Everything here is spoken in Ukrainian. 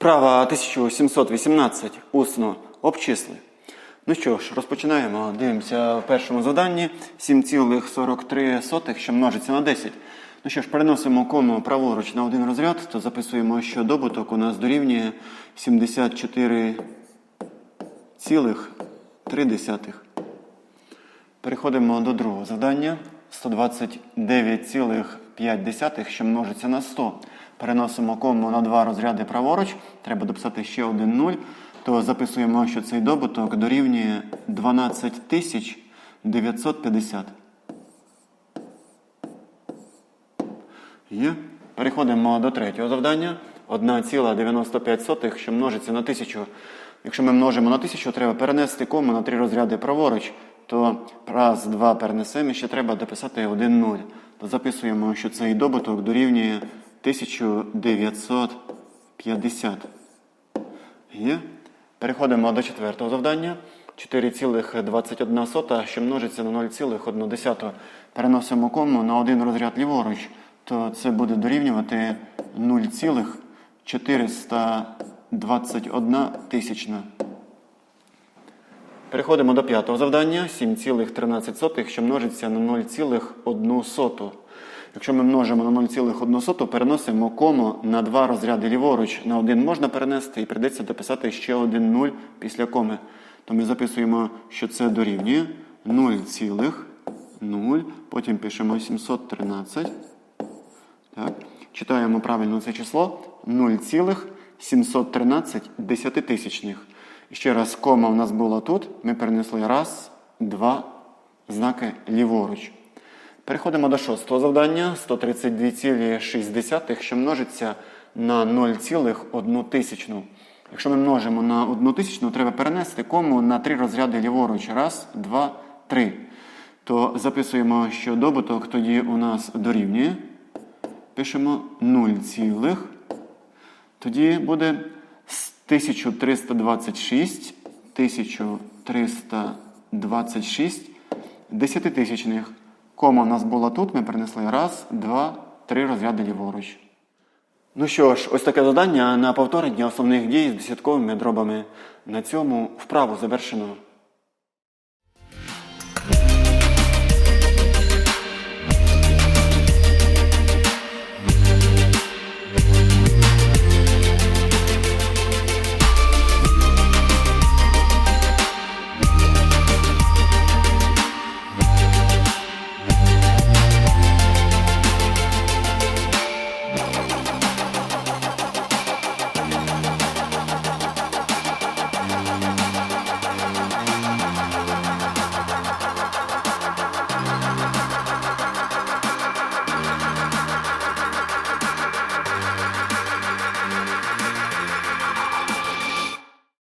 Вправа 1718. Усно обчисли. Ну що ж, розпочинаємо. Дивимося в першому заданні 7,43, що множиться на 10. Ну що ж, переносимо кому праворуч на один розряд, то записуємо, що добуток у нас дорівнює 74,3. Переходимо до другого завдання. 129,5, що множиться на 100. Переносимо кому на два розряди праворуч. Треба дописати ще один 0. То записуємо, що цей добуток дорівнює 12 950. Є. Переходимо до третього завдання. 1,95, що множиться на 1000. Якщо ми множимо на 1000, треба перенести кому на три розряди праворуч, то раз, два перенесемо, і ще треба дописати 1 0. То записуємо, що цей добуток дорівнює 1950. Є. Переходимо до четвертого завдання. 4,21, що множиться на 0,1. Переносимо кому на один розряд ліворуч, то це буде дорівнювати 0,421 тисячна. Переходимо до п'ятого завдання. 7,13, що множиться на 0,1. Якщо ми множимо на 0,1, переносимо кому на два розряди ліворуч. На один можна перенести і прийдеться дописати ще один 0 після коми. То ми записуємо, що це дорівнює 0,0, потім пишемо 713. Так. Читаємо правильно це число 0,713 десятитисячних. Ще раз, кома у нас була тут. Ми перенесли раз, два знаки ліворуч. Переходимо до шостого завдання. 132,6, що множиться на 0,1 тисячну. Якщо ми множимо на 1 тисячну, треба перенести кому на три розряди ліворуч. Раз, два, три. То записуємо, що добуток тоді у нас дорівнює. Пишемо 0, цілих. Тоді буде 1326, 1326 десятитисячних. Кома у нас була тут, ми принесли раз, два, три розряди ліворуч. Ну що ж, ось таке завдання на повторення основних дій з десятковими дробами. На цьому вправу завершено.